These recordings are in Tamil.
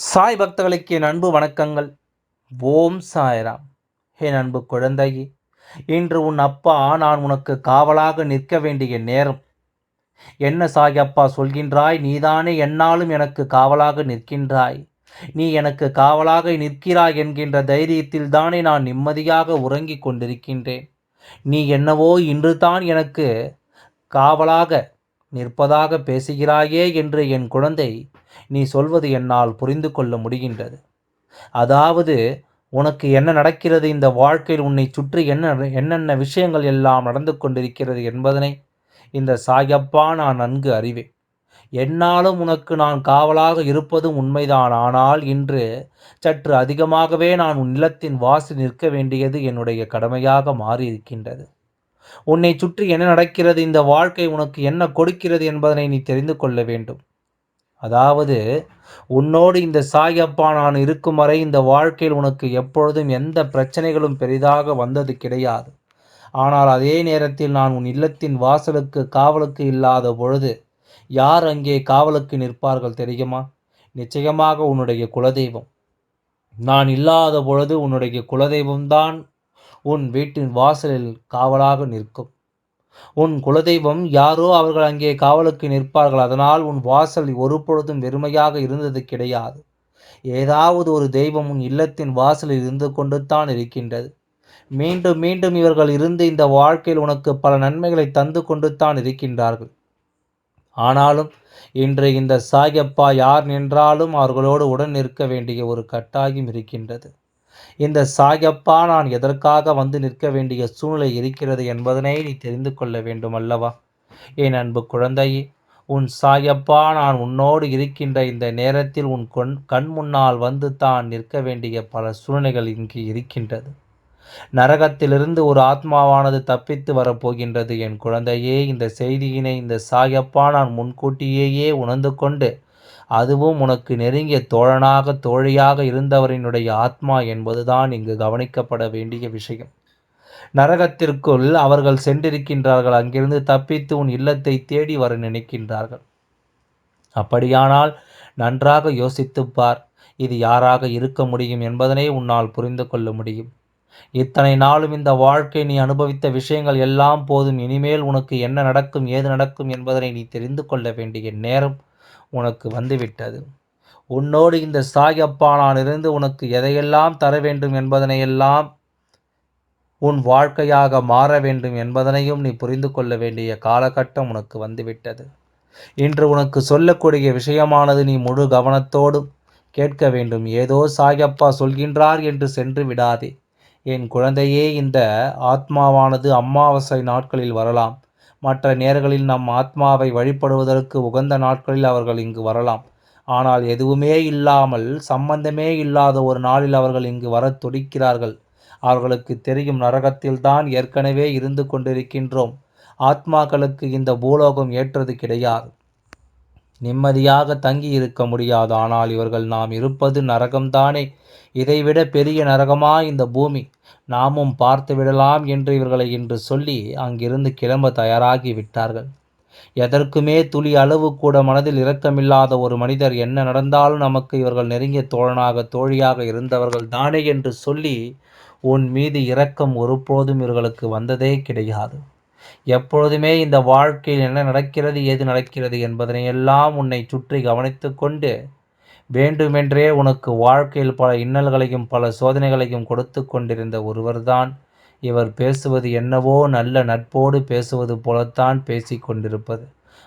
சாய் பக்தர்களுக்கு என் அன்பு வணக்கங்கள். ஓம் சாய்ராம். என் அன்பு குழந்தையே இன்று உன் அப்பா நான் உனக்கு காவலாக நிற்க வேண்டிய நேரம். என்ன சாய் அப்பா சொல்கின்றாய்? நீதானே என்னாலும் எனக்கு காவலாக நிற்கின்றாய். நீ எனக்கு காவலாக நிற்கிறாய் என்கின்ற தைரியத்தில் தானே நான் நிம்மதியாக உறங்கிக் கொண்டிருக்கின்றேன். நீ என்னவோ இன்று தான் எனக்கு காவலாக நிற்பதாக பேசுகிறாயே என்று என் குழந்தை நீ சொல்வது என்னால் புரிந்து கொள்ள முடிகின்றது. அதாவது உனக்கு என்ன நடக்கிறது? இந்த வாழ்க்கையில் உன்னை சுற்றி என்ன என்னென்ன விஷயங்கள் எல்லாம் நடந்து கொண்டிருக்கிறது என்பதனை இந்த சாயப்பா நான் நன்கு அறிவேன். என்னாலும் உனக்கு நான் காவலாக இருப்பதும் உண்மைதான். ஆனால் இன்று சற்று அதிகமாகவே நான் உன் நிலத்தின் வாசி நிற்க வேண்டியது என்னுடைய கடமையாக மாறியிருக்கின்றது. உன்னை சுற்றி என்ன நடக்கிறது? இந்த வாழ்க்கை உனக்கு என்ன கொடுக்கிறது என்பதனை நீ தெரிந்து கொள்ள வேண்டும். அதாவது உன்னோடு இந்த சாயப்பா நான் இருக்கும் வரை இந்த வாழ்க்கையில் உனக்கு எப்பொழுதும் எந்த பிரச்சனைகளும் பெரிதாக வந்தது கிடையாது. ஆனால் அதே நேரத்தில் நான் உன் இல்லத்தின் வாசலுக்கு காவலுக்கு இல்லாத பொழுது யார் அங்கே காவலுக்கு நிற்பார்கள் தெரியுமா? நிச்சயமாக உன்னுடைய குலதெய்வம். நான் இல்லாத பொழுது உன்னுடைய குலதெய்வம்தான் உன் வீட்டின் வாசலில் காவலாக நிற்கும். உன் குலதெய்வம் யாரோ அவர்கள் அங்கே காவலுக்கு நிற்பார்கள். அதனால் உன் வாசல் ஒரு பொழுதும் வெறுமையாக இருந்தது கிடையாது. ஏதாவது ஒரு தெய்வம் உன் இல்லத்தின் வாசலில் இருந்து கொண்டு தான் இருக்கின்றது. மீண்டும் மீண்டும் இவர்கள் இருந்து இந்த வாழ்க்கையில் உனக்கு பல நன்மைகளை தந்து கொண்டு தான் இருக்கின்றார்கள். ஆனாலும் இன்று இந்த சாயப்பா யார் நின்றாலும் அவர்களோடு உடன் நிற்க வேண்டிய ஒரு கட்டாயம் இருக்கின்றது. இந்த சாயப்பா நான் எதற்காக வந்து நிற்க வேண்டிய சூழ்நிலை இருக்கிறது என்பதனை நீ தெரிந்து கொள்ள வேண்டும் அல்லவா? என் அன்பு குழந்தையே உன் சாயப்பா நான் உன்னோடு இருக்கின்ற இந்த நேரத்தில் உன் கொண் கண் முன்னால் வந்து தான் நிற்க வேண்டிய பல சூழ்நிலைகள் இங்கு இருக்கின்றது. நரகத்திலிருந்து ஒரு ஆத்மாவானது தப்பித்து வரப்போகின்றது. என் குழந்தையே இந்த செய்தியினை இந்த சாயப்பா நான் முன்கூட்டியேயே உணர்ந்து கொண்டு அதுவும் உனக்கு நெருங்கிய தோழனாக தோழியாக இருந்தவரினுடைய ஆத்மா என்பதுதான் இங்கு கவனிக்கப்பட வேண்டிய விஷயம். நரகத்திற்குள் அவர்கள் சென்றிருக்கின்றார்கள். அங்கிருந்து தப்பித்து உன் இல்லத்தை தேடி வர நினைக்கின்றார்கள். அப்படியானால் நன்றாக யோசித்துப் பார். இது யாராக இருக்க முடியும் என்பதனை உன்னால் புரிந்து கொள்ள முடியும். இத்தனை நாளும் இந்த வாழ்க்கை நீ அனுபவித்த விஷயங்கள் எல்லாம் போதும். இனிமேல் உனக்கு என்ன நடக்கும் ஏது நடக்கும் என்பதனை நீ தெரிந்து கொள்ள வேண்டிய நேரம் உனக்கு வந்துவிட்டது. உன்னோடு இந்த சாயப்பா நான் இருந்து உனக்கு எதையெல்லாம் தர வேண்டும் என்பதனையெல்லாம் உன் வாழ்க்கையாக மாற வேண்டும் என்பதனையும் நீ புரிந்து கொள்ள வேண்டிய காலகட்டம் உனக்கு வந்துவிட்டது. இன்று உனக்கு சொல்லக்கூடிய விஷயமானது நீ முழு கவனத்தோடும் கேட்க வேண்டும். ஏதோ சாயப்பா சொல்கின்றார் என்று சென்று விடாதே. என் குழந்தையே இந்த ஆத்மாவானது அமாவாசை நாட்களில் வரலாம். மற்ற நேரங்களில் நம் ஆத்மாவை வழிபடுவதற்கு உகந்த நாட்களில் அவர்கள் இங்கு வரலாம். ஆனால் எதுவுமே இல்லாமல் சம்பந்தமே இல்லாத ஒரு நாளில் அவர்கள் இங்கு வரத் துடிக்கிறார்கள். அவர்களுக்கு தெரியும் நரகத்தில்தான் ஏற்கனவே இருந்து கொண்டிருக்கின்றோம். ஆத்மாக்களுக்கு இந்த பூலோகம் ஏற்றது கிடையாது. நிம்மதியாக தங்கி இருக்க முடியாது. ஆனால் இவர்கள் நாம் இருப்பது நரகம்தானே? இதைவிட பெரிய நரகமா இந்த பூமி? நாமும் பார்த்து விடலாம் என்று இவர்களை இன்று சொல்லி அங்கிருந்து கிளம்ப தயாராகி விட்டார்கள். எதற்குமே துளி அளவு கூட மனதில் இரக்கமில்லாத ஒரு மனிதர் என்ன நடந்தாலும் நமக்கு இவர்கள் நெருங்கிய தோழனாக தோழியாக இருந்தவர்கள் தானே என்று சொல்லி உன் மீது இரக்கம் ஒருபோதும் இவர்களுக்கு வந்ததே கிடையாது. எப்பொழுதுமே இந்த வாழ்க்கையில் என்ன நடக்கிறது ஏது நடக்கிறது என்பதனை எல்லாம் உன்னை சுற்றி கவனித்து கொண்டு வேண்டுமென்றே உனக்கு வாழ்க்கையில் பல இன்னல்களையும் பல சோதனைகளையும் கொடுத்து கொண்டிருந்த ஒருவர்தான். இவர் பேசுவது என்னவோ நல்ல நட்போடு பேசுவது போலத்தான் பேசி கொண்டிருப்பது.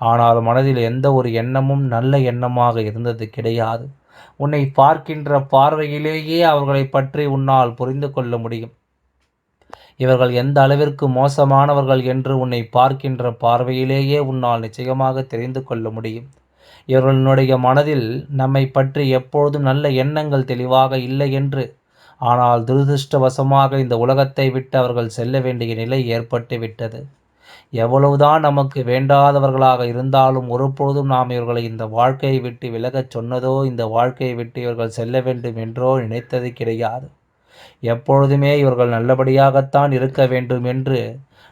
ஆனால் மனதில் எந்த ஒரு எண்ணமும் நல்ல எண்ணமாக இருந்தது கிடையாது. உன்னை பார்க்கின்ற பார்வையிலேயே அவர்களை பற்றி உன்னால் புரிந்து கொள்ள முடியும். இவர்கள் எந்த அளவிற்கு மோசமானவர்கள் என்று உன்னை பார்க்கின்ற பார்வையிலேயே உன்னால் நிச்சயமாக தெரிந்து கொள்ள முடியும். இவர்களுடைய மனதில் நம்மை பற்றி எப்பொழுதும் நல்ல எண்ணங்கள் தெளிவாக இல்லை என்று ஆனால் துரதிருஷ்டவசமாக இந்த உலகத்தை விட்டு அவர்கள் செல்ல வேண்டிய நிலை ஏற்பட்டு விட்டது. எவ்வளவுதான் நமக்கு வேண்டாதவர்களாக இருந்தாலும் ஒருபொழுதும் நாம் இவர்களை இந்த வாழ்க்கையை விட்டு விலகச் சொன்னதோ இந்த வாழ்க்கையை விட்டு இவர்கள் செல்ல வேண்டும் என்றோ நினைத்தது கிடையாது. எப்பொழுதுமே இவர்கள் நல்லபடியாகத்தான் இருக்க வேண்டும் என்று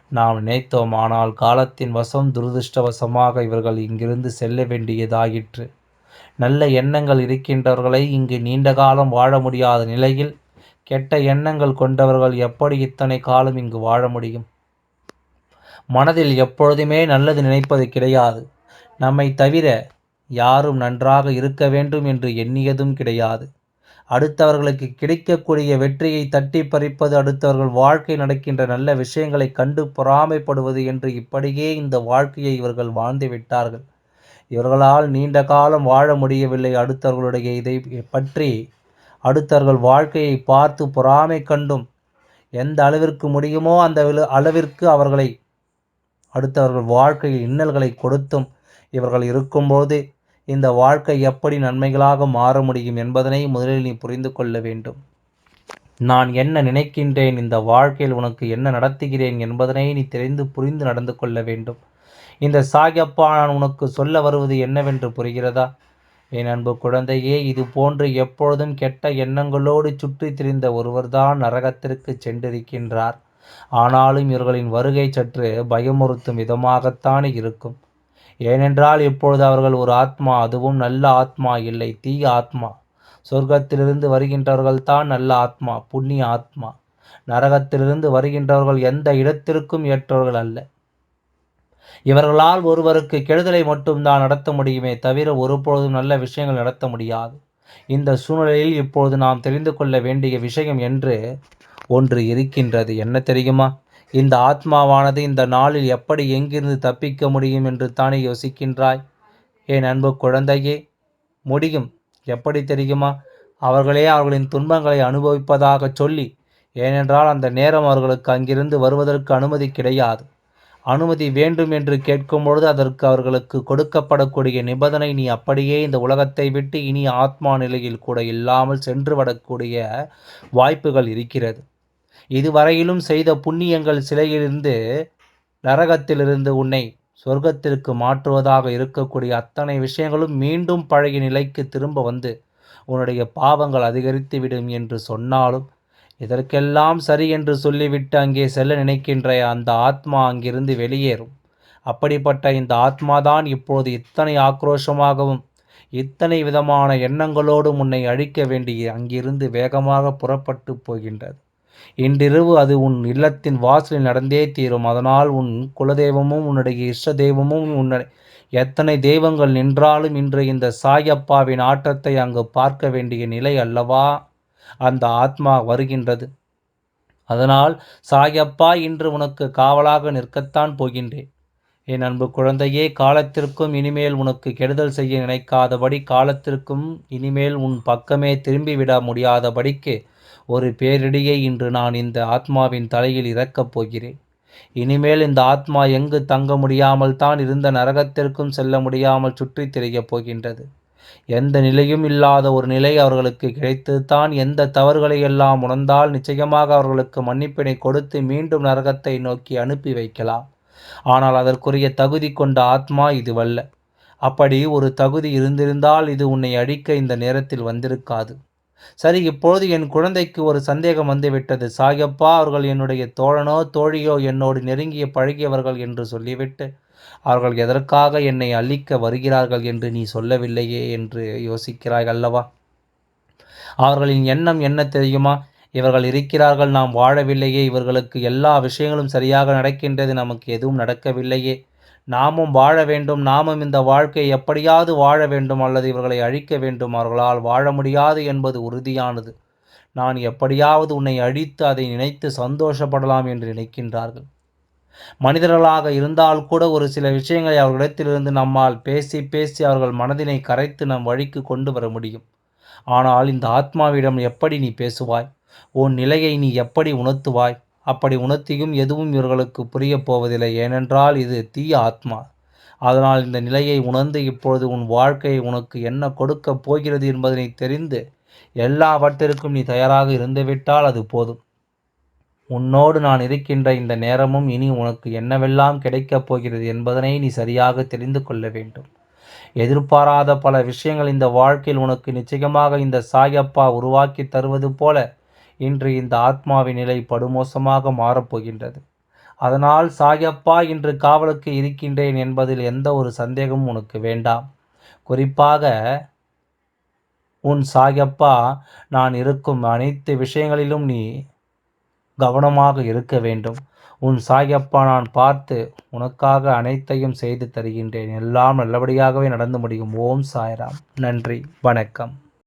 நாம் நினைத்தோம். ஆனால் காலத்தின் வசம் துரதிருஷ்டவசமாக இவர்கள் இங்கிருந்து செல்ல வேண்டியதாயிற்று. நல்ல எண்ணங்கள் இருக்கின்றவர்களை இங்கு நீண்ட காலம் வாழ முடியாத நிலையில் கெட்ட எண்ணங்கள் கொண்டவர்கள் எப்படி இத்தனை காலம் இங்கு வாழ முடியும்? மனதில் எப்பொழுதுமே நல்லது நினைப்பது கிடையாது. நம்மை தவிர யாரும் நன்றாக இருக்க வேண்டும் என்று எண்ணியதும் கிடையாது. அடுத்தவர்களுக்கு கிடைக்கக்கூடிய வெற்றியை தட்டி பறிப்பது அடுத்தவர்கள் வாழ்க்கை நடக்கின்ற நல்ல விஷயங்களை கண்டு பொறாமைப்படுவது என்று இப்படியே இந்த வாழ்க்கையை இவர்கள் வாழ்ந்து விட்டார்கள். இவர்களால் நீண்ட காலம் வாழ முடியவில்லை. அடுத்தவர்களுடைய இதை பற்றி அடுத்தவர்கள் வாழ்க்கையை பார்த்து பொறாமை கண்டும் எந்த அளவிற்கு முடியுமோ அந்த அளவிற்கு அவர்களை அடுத்தவர்கள் வாழ்க்கையில் இன்னல்களை கொடுத்தும் இவர்கள் இருக்கும்போது இந்த வாழ்க்கை எப்படி நன்மைகளாக மாற முடியும் என்பதனை முதலில் நீ புரிந்து கொள்ள வேண்டும். நான் என்ன நினைக்கின்றேன்? இந்த வாழ்க்கையில் உனக்கு என்ன நடத்துகிறேன்? என்பதனை நீ தெரிந்து புரிந்து நடந்து கொள்ள வேண்டும். இந்த சாயப்பா நான் உனக்கு சொல்ல வருவது என்னவென்று புரிகிறதா? என் அன்பு குழந்தையே இது போன்று எப்பொழுதும் கெட்ட எண்ணங்களோடு சுற்றி திரிந்த ஒருவர்தான் நரகத்திற்கு சென்றிருக்கின்றார். ஆனாலும் இவர்களின் வருகை சற்று பயமுறுத்தும் விதமாகத்தான் இருக்கும். ஏனென்றால் இப்பொழுது அவர்கள் ஒரு ஆத்மா அதுவும் நல்ல ஆத்மா இல்லை தீய ஆத்மா. சொர்க்கத்திலிருந்து வருகின்றவர்கள் தான் நல்ல ஆத்மா புண்ணிய ஆத்மா. நரகத்திலிருந்து வருகின்றவர்கள் எந்த இடத்திற்கும் ஏற்றவர்கள் அல்ல. இவர்களால் ஒருவருக்கு கெடுதலை மட்டும்தான் நடத்த முடியுமே தவிர ஒருபொழுதும் நல்ல விஷயங்கள் நடத்த முடியாது. இந்த சூழ்நிலையில் இப்பொழுது நாம் தெரிந்து கொள்ள வேண்டிய விஷயம் என்று ஒன்று இருக்கின்றது. என்ன தெரியுமா? இந்த ஆத்மாவானது இந்த நாளில் எப்படி எங்கிருந்து தப்பிக்க முடியும் என்று தானே யோசிக்கின்றாய்? என் அன்பு குழந்தையே முடியும். எப்படி தெரியுமா? அவர்களே அவர்களின் துன்பங்களை அனுபவிப்பதாக சொல்லி ஏனென்றால் அந்த நேரம் அவர்களுக்கு அங்கிருந்து வருவதற்கு அனுமதி கிடையாது. அனுமதி வேண்டும் என்று கேட்கும் பொழுது அதற்கு அவர்களுக்கு கொடுக்கப்படக்கூடிய நிபந்தனை நீ அப்படியே இந்த உலகத்தை விட்டு இனி ஆத்மா நிலையில் கூட இல்லாமல் சென்று விடக்கூடிய வாய்ப்புகள் இருக்கிறது. இதுவரையிலும் செய்த புண்ணியங்கள் சிலையிலிருந்து நரகத்திலிருந்து உன்னை சொர்க்கத்திற்கு மாற்றுவதாக இருக்கக்கூடிய அத்தனை விஷயங்களும் மீண்டும் பழைய நிலைக்கு திரும்ப வந்து உன்னுடைய பாவங்கள் அதிகரித்துவிடும் என்று சொன்னாலும் இதற்கெல்லாம் சரி என்று சொல்லிவிட்டு அங்கே செல்ல நினைக்கின்ற அந்த ஆத்மா அங்கிருந்து வெளியேறும். அப்படிப்பட்ட இந்த ஆத்மாதான் இப்போது இத்தனை ஆக்ரோஷமாகவும் இத்தனை விதமான எண்ணங்களோடும் உன்னை அழிக்க வேண்டிய அங்கிருந்து வேகமாக புறப்பட்டு போகின்றது. இன்றிரவு அது உன் இல்லத்தின் வாசலில் நடந்தே தீரும். அதனால் உன் குலதெய்வமும் உன்னுடைய இஷ்ட தெய்வமும் உன்னை எத்தனை தெய்வங்கள் நின்றாலும் இன்று இந்த சாயப்பாவின் ஆட்டத்தை அங்கு பார்க்க வேண்டிய நிலை அல்லவா? அந்த ஆத்மா வருகின்றது. அதனால் சாயப்பா இன்று உனக்கு காவலாக நிற்கத்தான் போகின்றேன். என் அன்பு குழந்தையே காலத்திற்கும் இனிமேல் உனக்கு கெடுதல் செய்ய நினைக்காதபடி காலத்திற்கும் இனிமேல் உன் பக்கமே திரும்பிவிட முடியாதபடிக்கு ஒரு பேரிடியை இன்று நான் இந்த ஆத்மாவின் தலையில் இறக்கப் போகிறேன். இனிமேல் இந்த ஆத்மா எங்கு தங்க முடியாமல் தான் இருந்த நரகத்திற்கும் செல்ல முடியாமல் சுற்றித் திரியப் போகின்றது. எந்த நிலையும் இல்லாத ஒரு நிலை அவர்களுக்கு கிடைத்து தான் எந்த தவறுகளை எல்லாம் உணர்ந்தால் நிச்சயமாக அவர்களுக்கு மன்னிப்பினை கொடுத்து மீண்டும் நரகத்தை நோக்கி அனுப்பி வைக்கலாம். ஆனால் அதற்குரிய தகுதி கொண்ட ஆத்மா இதுவல்ல. அப்படி ஒரு தகுதி இருந்திருந்தால் இது உன்னை அழிக்க இந்த நேரத்தில் வந்திருக்காது. சரி இப்பொழுது என் குழந்தைக்கு ஒரு சந்தேகம் வந்துவிட்டது. சாயப்பா அவர்கள் என்னுடைய தோழனோ தோழியோ என்னோடு நெருங்கிய பழகியவர்கள் என்று சொல்லிவிட்டு அவர்கள் எதற்காக என்னை அழிக்க வருகிறார்கள் என்று நீ சொல்லவில்லையே என்று யோசிக்கிறாய் அல்லவா? அவர்களின் எண்ணம் என்ன தெரியுமா? இவர்கள் இருக்கிறார்கள் நாம் வாழவில்லையே இவர்களுக்கு எல்லா விஷயங்களும் சரியாக நடக்கின்றது நமக்கு எதுவும் நடக்கவில்லையே. நாமும் வாழ வேண்டும் நாமும் இந்த வாழ்க்கையை எப்படியாவது வாழ வேண்டும் அல்லது இவர்களை அழிக்க வேண்டும். அவர்களால் வாழ முடியாது என்பது உறுதியானது. நான் எப்படியாவது உன்னை அழித்து அதை நினைத்து சந்தோஷப்படலாம் என்று நினைக்கின்றார்கள். மனிதர்களாக இருந்தால் கூட ஒரு சில விஷயங்களை அவர்களிடத்திலிருந்து நம்மால் பேசி பேசி அவர்கள் மனதினை கரைத்து நம் வழிக்கு கொண்டு வர முடியும். ஆனால் இந்த ஆத்மாவிடம் எப்படி நீ பேசுவாய்? உன் நிலையை நீ எப்படி உணர்த்துவாய்? அப்படி உணர்த்தியும் எதுவும் இவர்களுக்கு புரியப் போவதில்லை. ஏனென்றால் இது தீய ஆத்மா. அதனால் இந்த நிலையை உணர்ந்து இப்பொழுது உன் வாழ்க்கை உனக்கு என்ன கொடுக்கப் போகிறது என்பதனை தெரிந்து எல்லாவற்றிற்கும் நீ தயாராக இருந்துவிட்டால் அது போதும். உன்னோடு நான் இருக்கின்ற இந்த நேரமும் இனி உனக்கு என்னவெல்லாம் கிடைக்கப் போகிறது என்பதனை நீ சரியாக தெரிந்து கொள்ள வேண்டும். எதிர்பாராத பல விஷயங்கள் இந்த வாழ்க்கையில் உனக்கு நிச்சயமாக இந்த சாயப்பா உருவாக்கி தருவது போல இன்று இந்த ஆத்மாவின் நிலை படுமோசமாக மாறப்போகின்றது. அதனால் சாயப்பா இன்று காவலுக்கு இருக்கின்றேன் என்பதில் எந்த ஒரு சந்தேகமும் உனக்கு வேண்டாம். குறிப்பாக உன் சாயப்பா நான் இருக்கும் அனைத்து விஷயங்களிலும் நீ கவனமாக இருக்க வேண்டும். உன் சாயப்பா நான் பார்த்து உனக்காக அனைத்தையும் செய்து தருகின்றேன். எல்லாம் நல்லபடியாகவே நடந்து முடியும். ஓம் சாய்ராம். நன்றி. வணக்கம்.